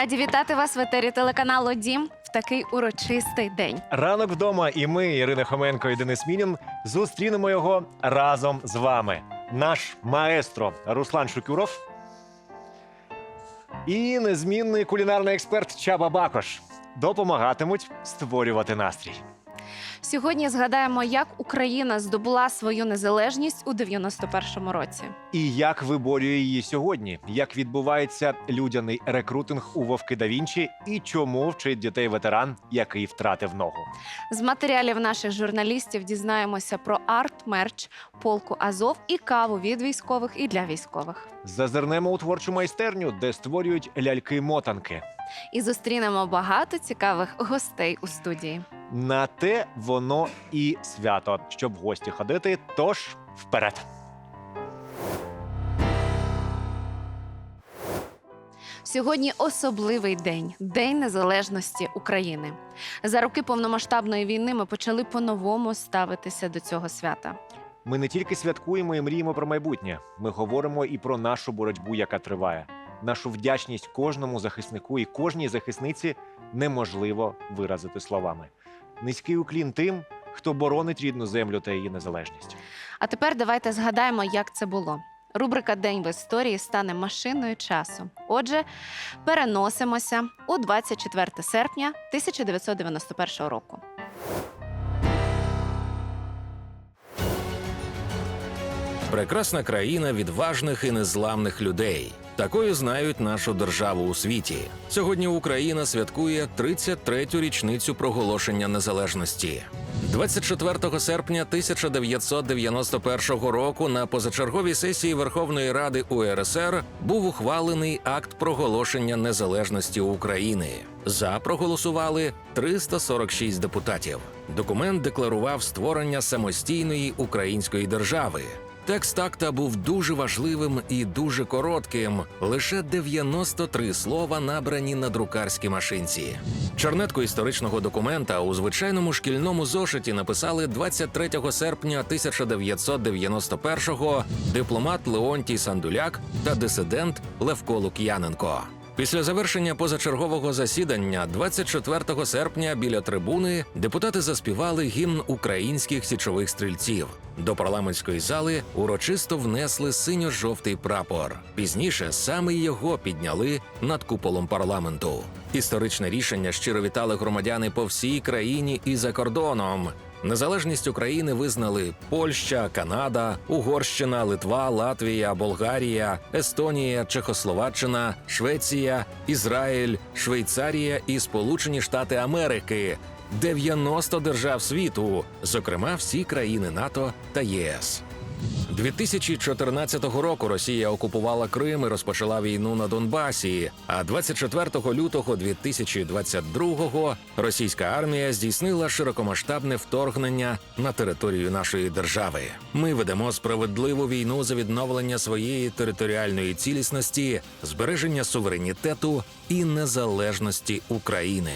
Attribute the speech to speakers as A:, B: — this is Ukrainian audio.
A: Раді вітати вас в етері телеканалу Дім в такий урочистий день.
B: Ранок вдома, і ми, Ірина Хоменко і Денис Мінін, зустрінемо його разом з вами. Наш маестро Руслан Шукюров і незмінний кулінарний експерт Чаба Бакош допомагатимуть створювати настрій.
A: Сьогодні згадаємо, як Україна здобула свою незалежність у 91-му році.
B: І як виборює її сьогодні, як відбувається людяний рекрутинг у Вовки да Вінчі і чому вчить дітей ветеран, який втратив ногу.
A: З матеріалів наших журналістів дізнаємося про арт-мерч, полку Азов і каву від військових і для військових.
B: Зазирнемо у творчу майстерню, де створюють ляльки-мотанки.
A: І зустрінемо багато цікавих гостей у студії.
B: На те воно і свято, щоб в гості ходити. Тож вперед.
A: Сьогодні особливий день День Незалежності України. За роки повномасштабної війни ми почали по-новому ставитися до цього свята.
B: Ми не тільки святкуємо і мріємо про майбутнє. Ми говоримо і про нашу боротьбу, яка триває. Нашу вдячність кожному захиснику і кожній захисниці неможливо виразити словами. Низький уклін тим, хто боронить рідну землю та її незалежність.
A: А тепер давайте згадаємо, як це було. Рубрика День в історії стане машиною часу. Отже, переносимося у 24 серпня 1991 року.
C: Прекрасна країна відважних і незламних людей. Такою знають нашу державу у світі. Сьогодні Україна святкує 33-ю річницю проголошення незалежності. 24 серпня 1991 року на позачерговій сесії Верховної Ради УРСР був ухвалений акт проголошення незалежності України. За проголосували 346 депутатів. Документ декларував створення самостійної української держави. Текст акта був дуже важливим і дуже коротким. Лише 93 слова набрані на друкарській машинці. Чернетку історичного документа у звичайному шкільному зошиті написали 23 серпня 1991-го дипломат Леонтій Сандуляк та дисидент Левко Лук'яненко. Після завершення позачергового засідання, 24 серпня, біля трибуни депутати заспівали гімн українських січових стрільців. До парламентської зали урочисто внесли синьо-жовтий прапор. Пізніше саме його підняли над куполом парламенту. Історичне рішення щиро вітали громадяни по всій країні і за кордоном. Незалежність України визнали Польща, Канада, Угорщина, Литва, Латвія, Болгарія, Естонія, Чехословаччина, Швеція, Ізраїль, Швейцарія і Сполучені Штати Америки. 90 держав світу, зокрема всі країни НАТО та ЄС. 2014 року Росія окупувала Крим і розпочала війну на Донбасі. А 24 лютого 2022 російська армія здійснила широкомасштабне вторгнення на територію нашої держави. Ми ведемо справедливу війну за відновлення своєї територіальної цілісності, збереження суверенітету і незалежності України.